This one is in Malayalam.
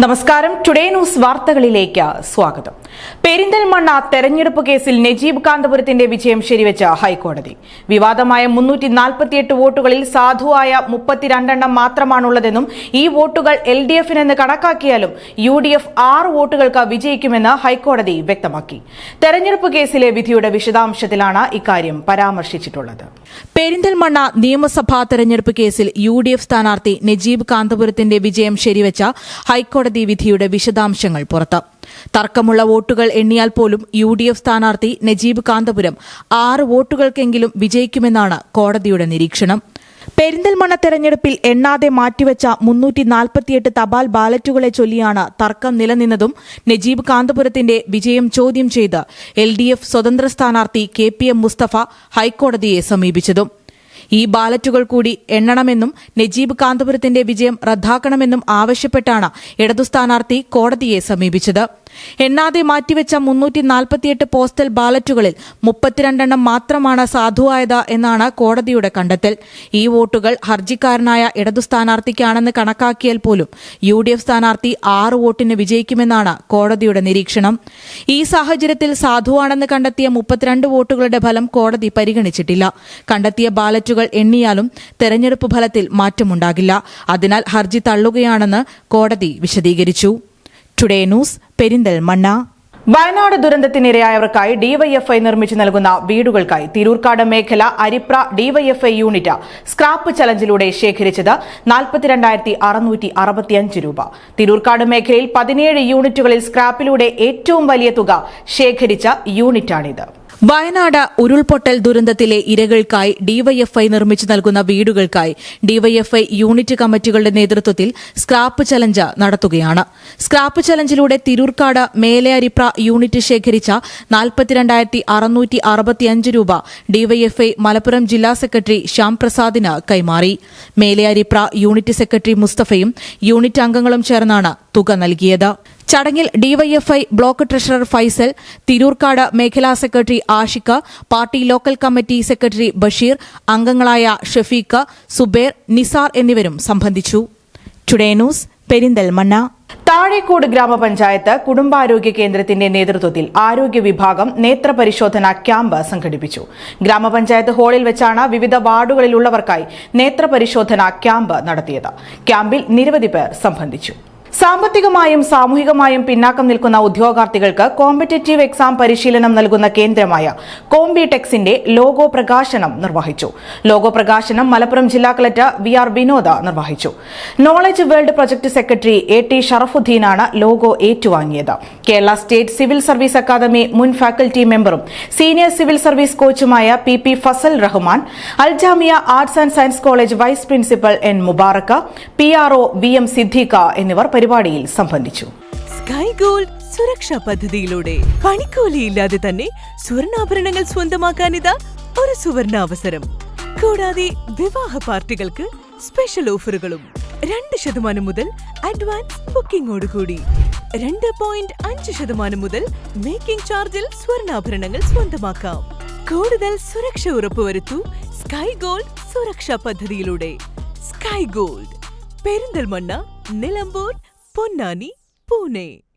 നമസ്കാരം. ടുഡേ ന്യൂസ് വാർത്തകളിലേക്ക് സ്വാഗതം. പെരിന്തൽമണ്ണ തെരഞ്ഞെടുപ്പ് കേസിൽ നജീബ് കാന്തപുരത്തിന്റെ വിജയം ശരിവെച്ച ഹൈക്കോടതി. വിവാദമായ മുന്നൂറ്റി നാൽപ്പത്തിയെട്ട് വോട്ടുകളിൽ സാധുവായ മുപ്പത്തിരണ്ടെണ്ണം മാത്രമാണുള്ളതെന്നും ഈ വോട്ടുകൾ എൽ ഡി എഫിനെന്ന് കണക്കാക്കിയാലും യു ഡി എഫ് ആറ് വോട്ടുകൾക്ക് വിജയിക്കുമെന്ന് ഹൈക്കോടതി വ്യക്തമാക്കി. തെരഞ്ഞെടുപ്പ് കേസിലെ വിധിയുടെ വിശദാംശത്തിലാണ് ഇക്കാര്യം പരാമർശിച്ചിട്ടുള്ളത്. പെരിന്തൽമണ്ണ നിയമസഭാ തെരഞ്ഞെടുപ്പ് കേസിൽ യു ഡി എഫ് സ്ഥാനാർത്ഥി നജീബ് കാന്തപുരത്തിന്റെ വിജയം ശരിവെച്ച ഹൈക്കോടതി വിധിയുടെ വിശദാംശങ്ങൾ പുറത്ത്. തർക്കമുള്ള വോട്ടുകൾ എണ്ണിയാൽ പോലും യു ഡി എഫ് സ്ഥാനാർത്ഥി നജീബ് കാന്തപുരം ആറ് വോട്ടുകൾക്കെങ്കിലും വിജയിക്കുമെന്നാണ് കോടതിയുടെ നിരീക്ഷണം. പെരിന്തൽമണ്ണ തെരഞ്ഞെടുപ്പിൽ എണ്ണാതെ മാറ്റിവെച്ച മുന്നൂറ്റി നാൽപ്പത്തിയെട്ട് തപാൽ ബാലറ്റുകളെ ചൊല്ലിയാണ് തർക്കം നിലനിന്നതും നജീബ് കാന്തപുരത്തിന്റെ വിജയം ചോദ്യം ചെയ്ത് എൽ സ്വതന്ത്ര സ്ഥാനാർത്ഥി കെ മുസ്തഫ ഹൈക്കോടതിയെ സമീപിച്ചതും. ഈ ബാലറ്റുകൾ കൂടി എണ്ണണമെന്നും നജീബ് കാന്തപുരത്തിന്റെ വിജയം റദ്ദാക്കണമെന്നും ആവശ്യപ്പെട്ടാണ് ഇടതു സ്ഥാനാർത്ഥി കോടതിയെ സമീപിച്ചത്. എണ്ണാതെ മാറ്റിവെച്ച മുന്നൂറ്റി നാൽപ്പത്തിയെട്ട് പോസ്റ്റൽ ബാലറ്റുകളിൽ മുപ്പത്തിരണ്ടെണ്ണം മാത്രമാണ് സാധുവായത് എന്നാണ് കോടതിയുടെ കണ്ടെത്തൽ. ഈ വോട്ടുകൾ ഹർജിക്കാരനായ ഇടതു സ്ഥാനാർത്ഥിക്കാണെന്ന് കണക്കാക്കിയാൽ പോലും യു ഡി എഫ് സ്ഥാനാർത്ഥി ആറ് വോട്ടിന് വിജയിക്കുമെന്നാണ് കോടതിയുടെ നിരീക്ഷണം. ഈ സാഹചര്യത്തിൽ സാധുവാണെന്ന് കണ്ടെത്തിയ മുപ്പത്തിരണ്ട് വോട്ടുകളുടെ ഫലം കോടതി പരിഗണിച്ചിട്ടില്ല. കണ്ടെത്തിയ ബാലറ്റുകൾ എണ്ണിയാലും തെരഞ്ഞെടുപ്പ് ഫലത്തിൽ മാറ്റമുണ്ടാകില്ല. അതിനാൽ ഹർജി തള്ളുകയാണെന്ന് കോടതി വിശദീകരിച്ചു. Today news Perinthalmanna. വയനാട് ദുരന്തത്തിനിരയായവർക്കായി ഡിവൈഎഫ്ഐ നിർമ്മിച്ചു നൽകുന്ന വീടുകൾക്കായി തിരൂർക്കാട് മേഖല അരിപ്ര ഡിവൈഎഫ്ഐ യൂണിറ്റ് സ്ക്രാപ്പ് ചലഞ്ചിലൂടെ ശേഖരിച്ചത് രൂപ. തിരൂർക്കാട് മേഖലയിൽ പതിനേഴ് യൂണിറ്റുകളിൽ സ്ക്രാപ്പിലൂടെ ഏറ്റവും വലിയ തുക ശേഖരിച്ച യൂണിറ്റാണിത്. വയനാട് ഉരുൾപൊട്ടൽ ദുരന്തത്തിലെ ഇരകൾക്കായി ഡിവൈഎഫ്ഐ നിർമ്മിച്ചു നൽകുന്ന വീടുകൾക്കായി ഡിവൈഎഫ്ഐ യൂണിറ്റ് കമ്മിറ്റികളുടെ നേതൃത്വത്തിൽ സ്ക്രാപ്പ് ചലഞ്ച് നടത്തുകയാണ്. സ്ക്രാപ്പ് ചലഞ്ചിലൂടെ തിരൂർക്കാട് മേലയരിപ്ര യൂണിറ്റ് ശേഖരിച്ച നാൽപ്പത്തിരണ്ടായിരത്തി രൂപ ഡിവൈഎഫ്ഐ മലപ്പുറം ജില്ലാ സെക്രട്ടറി ശ്യാം പ്രസാദിന് കൈമാറി. മേലയരിപ്ര യൂണിറ്റ് സെക്രട്ടറി മുസ്തഫയും യൂണിറ്റ് അംഗങ്ങളും ചേർന്നാണ് തുക നൽകിയത്. ചടങ്ങിൽ DYFI block treasurer Faisal Thirurkkad മേഖലാ secretary Ashiq party local committee secretary Basheer അംഗങ്ങളായ ഷഫീഖ് സുബേർ നിസാർ എന്നിവരും സംബന്ധിച്ചു. Today news Perinthalmanna. താഴേക്കോട് ഗ്രാമപഞ്ചായത്ത് കുടുംബാരോഗ്യ കേന്ദ്രത്തിന്റെ നേതൃത്വത്തിൽ ആരോഗ്യ വിഭാഗം നേത്രപരിശോധന ക്യാമ്പ് സംഘടിപ്പിച്ചു. ഗ്രാമപഞ്ചായത്ത് ഹാളിൽ വെച്ചാണ് വിവിധ വാർഡുകളിലുള്ളവർക്കായി നേത്രപരിശോധന ക്യാമ്പ് നടത്തിയത്. ക്യാമ്പിൽ നിരവധി പേർ സംബന്ധിച്ചു. സാമ്പത്തികമായും സാമൂഹികമായും പിന്നാക്കം നിൽക്കുന്ന ഉദ്യോഗാർത്ഥികൾക്ക് കോമ്പറ്റേറ്റീവ് എക്സാം പരിശീലനം നൽകുന്ന കേന്ദ്രമായ കോംബിടെക്സിന്റെ ലോഗോ പ്രകാശനം നിർവഹിച്ചു. ലോഗോ പ്രകാശനം മലപ്പുറം ജില്ലാ കളക്ടർ വി ആർ വിനോദ നിർവഹിച്ചു. Knowledge world project secretary A T ഷറഫുദ്ദീനാണ് logo ഏറ്റുവാങ്ങിയത്. Kerala state civil service academy മുൻ ഫാക്കൽറ്റി മെമ്പറും senior civil service കോച്ചുമായ P P Fazal Rahman Aljamia arts and science college vice principal N Mubaraka P R O V M Siddiqa എന്നിവർ പരിപാടിയിൽ സംബന്ധിച്ചു. സ്കൈ ഗോൾഡ് സുരക്ഷാ പദ്ധതിയിലൂടെ പണിക്കൂലിയില്ലാതെ തന്നെ സ്വർണാഭരണങ്ങൾ സ്വന്തമാക്കാനിതാ ഒരു സുവർണ അവസരം കൂടാതെ വിവാഹ പാർട്ടികൾക്ക് സ്പെഷ്യൽ ഓഫറുകളും രണ്ട് ശതമാനം മുതൽ അഡ്വാൻസ് ബുക്കിംഗോടുകൂടി രണ്ട് പോയിന്റ് അഞ്ച് ശതമാനം മുതൽ മേക്കിംഗ് ചാർജിൽ സ്വർണാഭരണങ്ങൾ സ്വന്തമാക്കാം. കൂടുതൽ സുരക്ഷ ഉറപ്പുവരുത്തൂ സ്കൈ ഗോൾഡ് സുരക്ഷാ പദ്ധതിയിലൂടെ. Sky gold Perinthalmanna Nilambur Ponnani Pune.